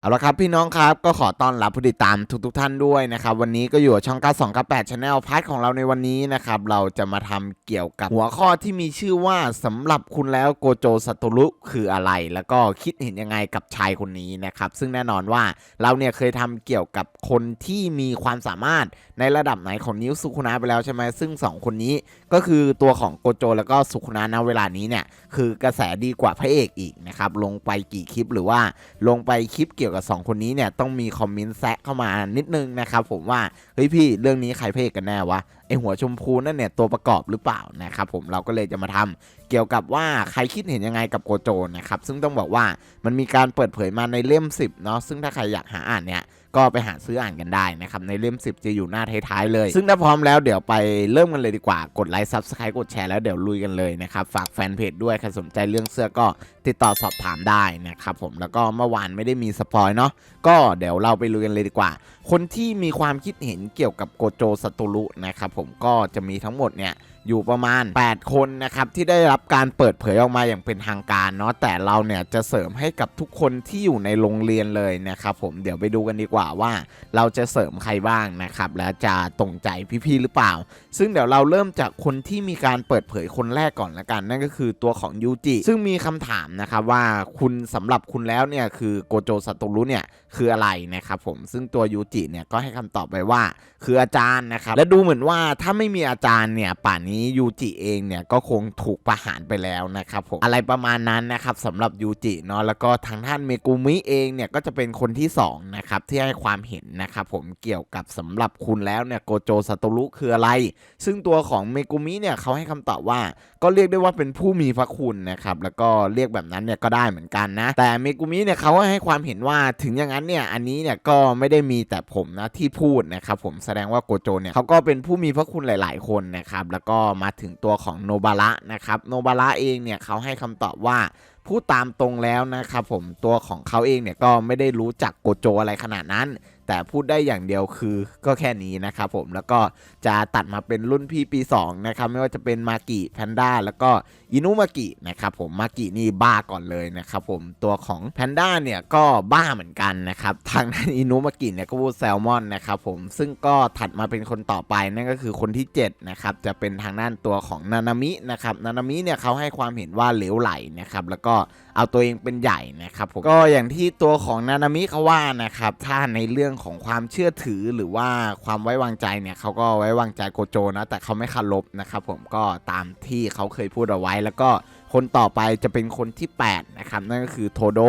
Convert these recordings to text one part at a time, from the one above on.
เอาละครับพี่น้องครับก็ขอต้อนรับผู้ติดตามทุกๆท่านด้วยนะครับ วันนี้ก็อยู่ช่อง9298 Channel พาร์ทของเราในวันนี้นะครับ เราจะมาทำเกี่ยวกับหัวข้อที่มีชื่อว่าสำหรับคุณแล้วโกโจสัตรุคืออะไร แล้วก็คิดเห็นยังไงกับชายคนนี้นะครับ ซึ่งแน่นอนว่าเราเนี่ยเคยทำเกี่ยวกับคนที่มีความสามารถในระดับไหนของนิ้วสุคุนะไปแล้วใช่ไหมซึ่งสองคนนี้ก็คือตัวของโกโจแล้วก็สุคุนะณเวลานี้เนี่ยคือกระแสดีกว่าพระเอกอีกนะครับลงไปกี่คลิปหรือว่าลงไปคลิปเกี่ยวกับ 2 คนนี้เนี่ยต้องมีคอมเมนต์แซะเข้ามานิดนึงนะครับผมว่าเฮ้ยพี่เรื่องนี้ใครพระเอกกันแน่วะ ไอหัวชมพูนั่นเนี่ยตัวประกอบหรือเปล่านะครับผมเราก็เลยจะมาทำเกี่ยวกับว่าใครคิดเห็นยังไงกับโกโจนะครับซึ่งต้องบอกว่ามันมีการเปิดเผยมาในเล่ม 10เนาะซึ่งถ้าใครอยากหาอ่านเนี่ยก็ไปหาซื้ออ่านกันได้นะครับ ในเล่ม 10 จะอยู่หน้าท้ายๆเลย ซึ่งถ้าพร้อมแล้วเดี๋ยวไปเริ่มกันเลยดีกว่า กดไลค์ซับสไครต์กดแชร์แล้วเดี๋ยวลุยกันเลยนะครับ ฝากแฟนเพจด้วย ใครสนใจเรื่องเสื้อก็ติดต่อสอบถามได้นะครับผมแล้วก็เมื่อวานไม่ได้มีสปอยเนาะก็เดี๋ยวเราไปลุยกันเลยดีกว่า คนที่มีความคิดเห็นเกี่ยวกับโกโจสตูรุนะครับผมก็จะมีทั้งหมดเนี่ย อยู่ประมาณ 8 คนนะครับที่ได้รับการเปิดเผยออกมาอย่างเป็นทางการเนาะแต่เราเนี่ยจะเสริมให้กับทุกคนที่อยู่ในโรงเรียนเลยนะครับผมเดี๋ยวไปดูกันดีกว่าว่า เราจะเสริมใครบ้างนะครับแล้วจะตรงใจพี่ๆหรือเปล่า ซึ่งเดี๋ยวเราเริ่มจากคนที่มีการเปิดเผยคนแรกก่อนละกัน นั่นก็คือตัวของยูจิซึ่งมีคำถามนะครับว่าคุณสำหรับคุณแล้วเนี่ยคือโกโจสตูรุเนี่ยคืออะไรนะครับผมซึ่งตัวยูจิเนี่ยก็ให้คำตอบไปว่า คืออาจารย์นะครับและดูเหมือนว่าถ้าไม่มีอาจารย์เนี่ยป่านนี้ยูจิเองเนี่ยก็คงถูกประหารไปแล้วนะครับผมอะไรประมาณนั้นนะครับสำหรับยูจิเนาะแล้วก็ทางท่านเมกุมิเองเนี่ยก็จะเป็นคนที่สองนะครับที่ให้ความเห็นนะครับผมเกี่ยวกับสำหรับคุณแล้วเนี่ยโกโจซาโตรุคืออะไร ซึ่งตัวของเมกุมิเนี่ยเขาให้คำตอบว่า ก็เรียกได้ว่าเป็นผู้มีพระคุณนะครับแล้วก็เรียกแบบนั้นเนี่ยก็ได้เหมือนกันนะ แต่เมกุมิเนี่ยเขาให้ความเห็นว่าถึงอย่างนั้นเนี่ยอันนี้เนี่ยก็ไม่ได้มีแต่ผมนะที่พูดนะครับผมแสดงว่าโกโจเนี่ยเขาก็เป็นผู้มีพระคุณหลาย ๆ คนนะครับแล้วก็มาถึงตัวของโนบาระนะครับโนบาระเองเนี่ยเขาให้คำตอบว่าพูดตามตรงแล้วนะครับผมตัวของเขาเองเนี่ยก็ไม่ได้รู้จักโกโจอะไรขนาดนั้น แต่พูดได้อย่างเดียวคือก็แค่นี้นะครับผมแล้วก็จะตัดมาเป็นรุ่นพี่ปี2นะครับไม่ว่าจะเป็นมากิแพนด้าแล้วก็อินุมากินะครับผมมากินี่บ้าก่อนเลยนะครับผมตัวของแพนด้าเนี่ยก็บ้าเหมือนกันนะครับทางด้านอินุมากิเนี่ยก็พูดแซลมอนนะครับผมซึ่งก็ถัดมาเป็นคนต่อไปนั่นก็คือคนที่7นะครับจะเป็นทางด้านตัวของนานามินะครับนานามิเนี่ยเขาให้ความเห็นว่าเหลวไหลนะครับแล้วก็เอาตัวเองเป็นใหญ่นะครับผมก็อย่างที่ตัวของนานามิเขาว่านะครับถ้าในเรื่องของความเชื่อถือหรือว่าความไว้วางใจเนี่ยเขาก็ไว้วางใจโกโจนะ แต่เขาไม่คารพนะครับผมก็ตามที่เขาเคยพูดเอาไว้ แล้วก็คนต่อไปจะเป็นคนที่ 8 นะครับ นั่นก็คือโทโด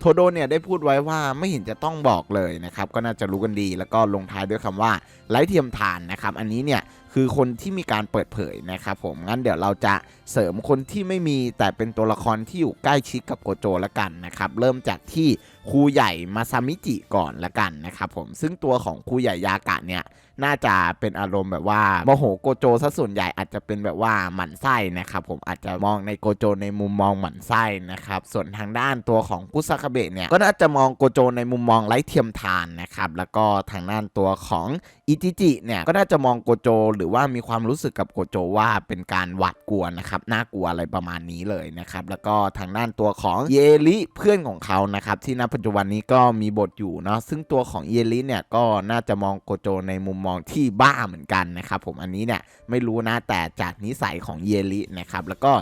โทโดเนี่ยได้พูดไว้ว่าไม่เห็นจะต้องบอกเลยนะครับ ก็น่าจะรู้กันดีแล้วก็ลงท้ายด้วยคำว่าไร้เทียมทานนะครับ อันนี้เนี่ยคือคนที่มีการเปิดเผยนะครับผมงั้นเดี๋ยวเราจะเสริมคนที่ไม่มีแต่เป็นตัวละครที่อยู่ใกล้ชิดกับโกโจละกันนะครับ เริ่มจากที่ ครูใหญ่มาซามิจิก่อนละกันนะครับผมซึ่งตัวของครูใหญ่ยากะเนี่ยน่าจะเป็นอารมณ์แบบว่าโมโหโกโจซะส่วนใหญ่อาจจะเป็นแบบว่าหมั่นไส้นะครับผมอาจจะมองในโกโจในมุมมองหมั่นไส้นะครับส่วนทางด้านตัวของกุซากาเบะเนี่ยก็น่าจะมองโกโจในมุมมองไร้เทียมทานนะครับแล้วก็ทางด้านตัวของอิจิจิเนี่ยก็น่าจะมองโกโจ หรือว่ามีความรู้สึกกับโกโจว่าเป็นการหวาดกลัวนะครับน่ากลัวอะไรประมาณนี้เลยนะครับแล้วก็ทางด้านตัวของเยลิเพื่อนของเขานะครับที่ณปัจจุบันนี้ก็มีบทอยู่เนาะซึ่งตัวของเยลิเนี่ยก็น่าจะมองโกโจในมุมมองที่บ้าเหมือนกันนะครับผมอันนี้เนี่ยไม่รู้นะแต่จากนิสัยของเยลินะครับแล้วก็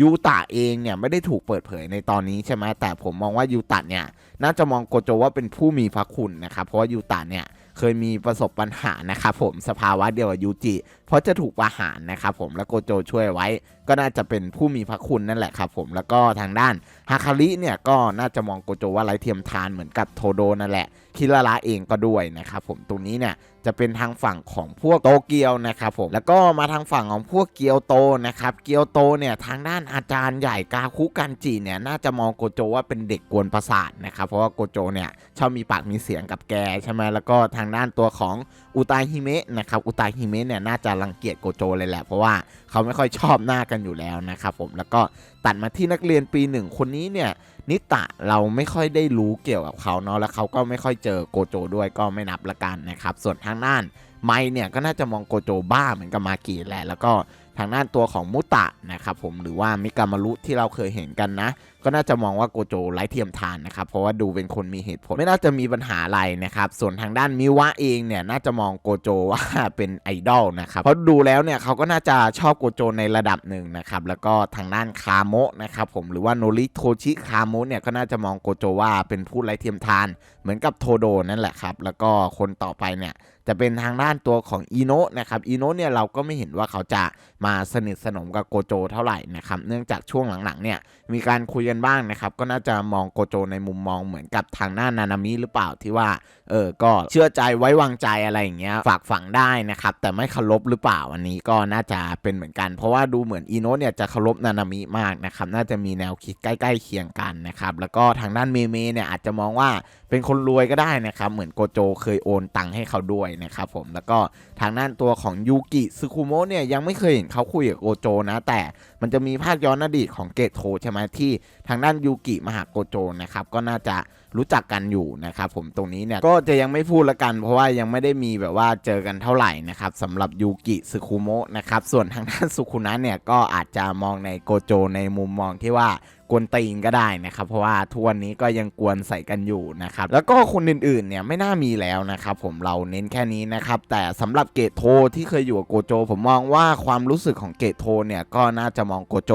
ยูตะเองเนี่ยไม่ได้ถูกเปิดเผยในตอนนี้ใช่ไหมแต่ผมมองว่ายูตะเนี่ยน่าจะมองโกโจว่าเป็นผู้มีพระคุณนะครับเพราะว่ายูตะเนี่ยเคยมีประสบปัญหานะครับผมสภาวะเดียวกับยูจิ เพราะจะถูกประหารนะครับผมแล้วโกโจช่วยไว้ ก็น่าจะเป็นผู้มีพระคุณนั่นแหละครับผมแล้วก็ทางด้านฮาคาริเนี่ยก็น่าจะมองโกโจว่าไร้เทียมทานเหมือนกับโทโดนั่นแหละ คิราระเองก็ด้วยนะครับผมตรงนี้เนี่ยจะเป็นทางฝั่งของพวกโตเกียวนะครับผมแล้วก็มาทางฝั่งของพวกเกียวโตนะครับเกียวโตเนี่ยทางด้านอาจารย์ใหญ่กาคุกันจิเนี่ยน่าจะมองโกโจว่าเป็นเด็กกวนประสาทนะครับเพราะว่าโกโจเนี่ยชอบมีปากมีเสียงกับแกใช่ไหมแล้วก็ทางด้านตัวของอุตาฮิเมะนะครับอุตาฮิเมะเนี่ยน่าจะรังเกียจโกโจเลยแหละเพราะว่า เขาไม่ค่อยชอบหน้ากันอยู่แล้วนะครับผมแล้วก็ตัดมาที่นักเรียนปีหนึ่งคนนี้เนี่ยนิตะเราไม่ค่อยได้รู้เกี่ยวกับเขาเนาะแล้วเขาก็ไม่ค่อยเจอโกโจด้วยก็ไม่นับละกันนะครับส่วนทางด้านไมเนี่ยก็น่าจะมองโกโจบ้าเหมือนกับมากิแหละแล้วก็ ทางด้านตัวของมุตะนะครับผมหรือว่ามิกามารุที่เราเคยเห็นกันนะ ก็น่าจะมองว่าโกโจไร้เทียมทานนะครับเพราะว่าดูเป็นคนมีเหตุผลไม่น่าจะมีปัญหาอะไรนะครับส่วนทางด้านมิวะเองเนี่ยน่าจะมองโกโจว่าเป็นไอดอลนะครับเพราะดูแล้วเนี่ยเขาก็น่าจะชอบโกโจในระดับหนึ่งนะครับแล้วก็ทางด้านคาโมะนะครับผมหรือว่าโนริโทชิคาโมะเนี่ยก็น่าจะมองโกโจว่าเป็นผู้ไร้เทียมทาน เหมือนกับโทโดนั่นแหละครับแล้วก็คนต่อไปเนี่ยจะเป็นทางด้านตัวของอีโนะนะครับอีโนะเนี่ยเราก็ไม่เห็นว่าเขาจะมาสนิทสนมกับโกโจเท่าไหร่นะครับเนื่องจากช่วงหลังๆเนี่ยมีการคุยกันบ้างนะครับก็น่าจะมองโกโจในมุมมองเหมือนกับทางหน้านานามิหรือเปล่าที่ว่าเออก็เชื่อใจไว้วางใจอะไรอย่างเงี้ยฝากฝังได้นะครับแต่ไม่เคารพหรือเปล่าอันนี้ก็น่าจะเป็นเหมือนกัน เพราะว่าดูเหมือนอีโนะเนี่ยจะเคารพนานามิมากนะครับน่าจะมีแนวคิดใกล้ๆเคียงกันนะครับแล้วก็ทางด้านเมเมเนี่ยอาจจะมองว่าเป็นคนรวยก็ได้นะครับเหมือนโกโจเคยโอนตังค์ให้เขาด้วยนะครับผมแล้วก็ทางด้านตัวของยูกิซึคุโมะเนี่ยยังไม่เคยเห็นเขาคุยกับโกโจนะ แต่มันจะมีภาคย้อนอดีตของเกตโทใช่ไหมที่ทางด้านยูกิมาหาโกโจนะครับก็น่าจะรู้จักกันอยู่นะครับผมตรงนี้เนี่ยก็จะยังไม่พูดละกัน เพราะว่ายังไม่ได้มีแบบว่าเจอกันเท่าไหร่นะครับสำหรับยูกิสึคุโมะนะครับส่วนทางด้านสุคุนะเนี่ยก็อาจจะมองในโกโจในมุมมองที่ว่า กวนตีนก็ได้นะครับ เพราะว่าทุกวันนี้ก็ยังกวนใส่กันอยู่นะครับ แล้วก็คนอื่นๆเนี่ยไม่น่ามีแล้วนะครับผมเราเน้นแค่นี้นะครับ แต่สำหรับเกตโทที่เคยอยู่กับโกโจ ผมมองว่าความรู้สึกของเกตโทเนี่ยก็น่าจะมองโกโจ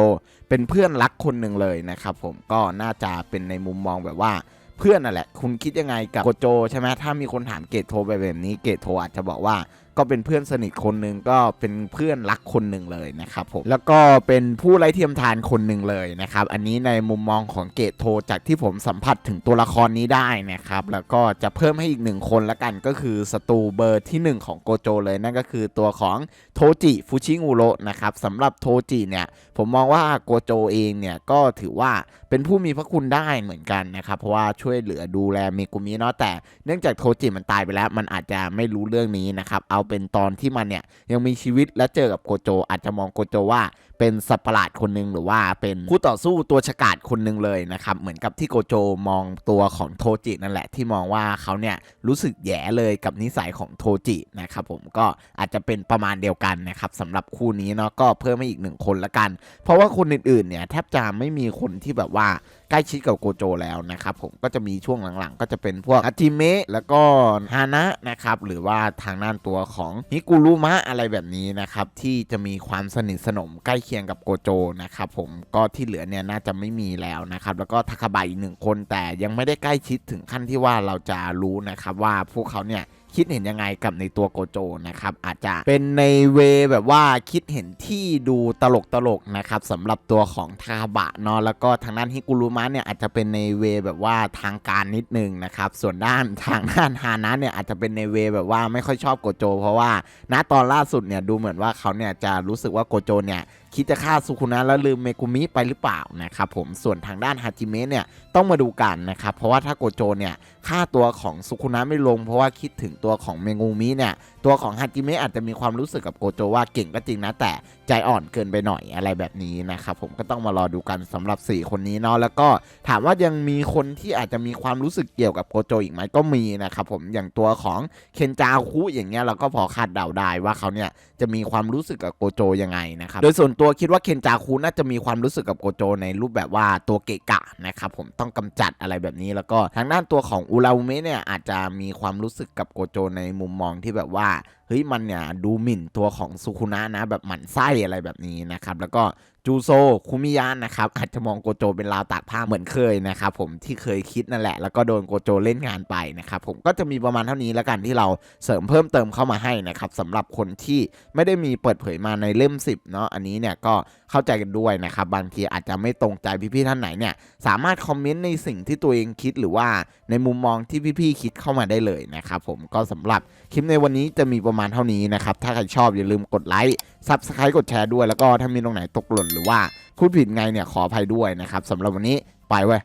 เป็นเพื่อนรักคนหนึ่งเลยนะครับผมก็น่าจะเป็นในมุมมองแบบว่าเพื่อนนั่นแหละ คุณคิดยังไงกับโกโจใช่ไหมถ้ามีคนถามเกตโทไปแบบนี้เกตโทอาจจะบอกว่าก็เป็นเพื่อนสนิทคนหนึ่งก็เป็นเพื่อนรักคนหนึ่งเลยนะครับผมแล้วก็เป็นผู้ไร้เทียมทานคนหนึ่งเลยนะครับอันนี้ในมุมมองของเกตโทจากที่ผมสัมผัสถึงตัวละครนี้ได้นะครับแล้วก็จะเพิ่มให้อีกหนึ่งคนละกันก็คือศัตรูเบอร์ที่ 1 ของโกโจเลยนั่นก็คือตัวของโทจิฟุชิงูโรนะครับสำหรับโทจิเนี่ยผมมองว่าโกโจเองเนี่ยก็ถือว่าเป็นผู้มีพระคุณได้เหมือนกันนะครับเพราะว่าช่วยเหลือดูแลเมกุมิเนาะแต่เนื่องจากโทจิมันตายไปแล้ว มันอาจจะไม่รู้เรื่องนี้นะครับเอาเป็นตอนที่มันเนี่ยยังมีชีวิตและเจอกับโกโจ อาจจะมองโกโจว่า เป็นสัตว์ประหลาดคนหนึ่งหรือว่าเป็นคู่ต่อสู้ตัวฉกาจคนหนึ่งเลยนะครับ เหมือนกับที่โกโจมองตัวของโทจินั่นแหละที่มองว่าเขาเนี่ยรู้สึกแย่เลยกับนิสัยของโทจินะครับผมก็อาจจะเป็นประมาณเดียวกันนะครับสำหรับคู่นี้เนาะก็เพิ่มมาอีกหนึ่งคนละกัน เพราะว่าคนอื่นๆเนี่ยแทบจะไม่มีคนที่แบบว่าใกล้ชิดกับโกโจแล้วนะครับผมก็จะมีช่วงหลังๆ ก็จะเป็นพวกอาจิเมะแล้วก็ฮานะนะครับหรือว่าทางด้านตัวของฮิกุรุมะอะไรแบบนี้นะครับที่จะมีความสนิทสนมใกล้เคียงกับโกโจนะครับผมก็ที่เหลือเนี่ยน่าจะไม่มีแล้วนะครับแล้วก็ทาคาบะอีกหนึ่งคนแต่ยังไม่ได้ใกล้ชิดถึงขั้นที่ว่าเราจะรู้นะครับว่าพวกเขาเนี่ยคิดเห็นยังไงกับในตัวโกโจนะครับอาจจะเป็นในเวแบบว่าคิดเห็นที่ดูตลกตลกนะครับสำหรับตัวของทาบะเนาะแล้วก็ทางด้านฮิกุรุมะเนี่ยอาจจะเป็นในเวแบบว่าทางการนิดนึงนะครับส่วนด้านทางด้านฮานะเนี่ยอาจจะเป็นในเวแบบว่าไม่ค่อยชอบโกโจ เพราะว่าณตอนล่าสุดเนี่ยดูเหมือนว่าเขาเนี่ยจะรู้สึกว่าโกโจเนี่ย คิดจะฆ่าสุคุนะแล้วลืมเมกุมิไปหรือเปล่านะครับผมส่วนทางด้านฮาจิเมะเนี่ยต้องมาดูกันนะครับเพราะว่าถ้าโกโจเนี่ยค่าตัวของสุคุนะไม่ลง เพราะว่าคิดถึงตัวของเมงูมิเนี่ยตัวของฮาจิเมะอาจจะมีความรู้สึกกับโกโจว่าเก่งก็จริงนะแต่ใจอ่อนเกินไปหน่อยอะไรแบบนี้นะครับผมก็ต้องมารอดูกันสำหรับ 4 คนนี้เนาะแล้วก็ถามว่ายังมีคนที่อาจจะมีความรู้สึกเกี่ยวกับโกโจอีกไหมก็มีนะครับผมอย่างตัวของเคนจาคุอย่างเงี้ยเราก็พอคาดเดาได้ว่าเขาเนี่ยจะมีความรู้สึกกับโกโจยังไงนะครับโดยส่วนตัวคิดว่าเคนจาคุน่าจะมีความรู้สึกกับโกโจในรูปแบบว่าตัวเกะกะนะครับผมต้องกำจัดอะไรแบบนี้ แล้วก็ทางด้านตัวของอุราเมะเนี่ยอาจจะมีความรู้สึกกับโกโจในมุมมองที่แบบว่า เฮ้ยมันเนี่ยดูหมิ่นตัวของสุคุนะนะแบบหมั่นไส้อะไรแบบนี้นะครับแล้วก็จูโซคุมิยะนะครับอาจจะมองโกโจเป็นราวตากผ้าเหมือนเคยนะครับผมที่เคยคิดนั่นแหละ แล้วก็โดนโกโจเล่นงานไปนะครับผมก็จะมีประมาณเท่านี้แล้วกันที่เราเสริมเพิ่มเติมเข้ามาให้นะครับสำหรับคนที่ไม่ได้มีเปิดเผยมาในเล่ม 10เนาะอันนี้เนี่ยก็เข้าใจกันด้วยนะครับบางทีอาจจะไม่ตรงใจพี่ๆท่านไหนเนี่ยสามารถคอมเมนต์ในสิ่งที่ตัวเองคิดหรือว่าในมุมมองที่พี่ๆคิดเข้ามาได้เลยนะครับผมก็สำหรับคลิปในวันนี้จะมีประมาณมาณเท่านี้นะครับ ถ้าใครชอบอย่าลืมกดไลค์ซับสไครต์กดแชร์ด้วยแล้วก็ถ้ามีตรงไหนตกหล่นหรือว่าพูดผิดไงเนี่ยขออภัยด้วยนะครับสำหรับวันนี้ไปเว้ย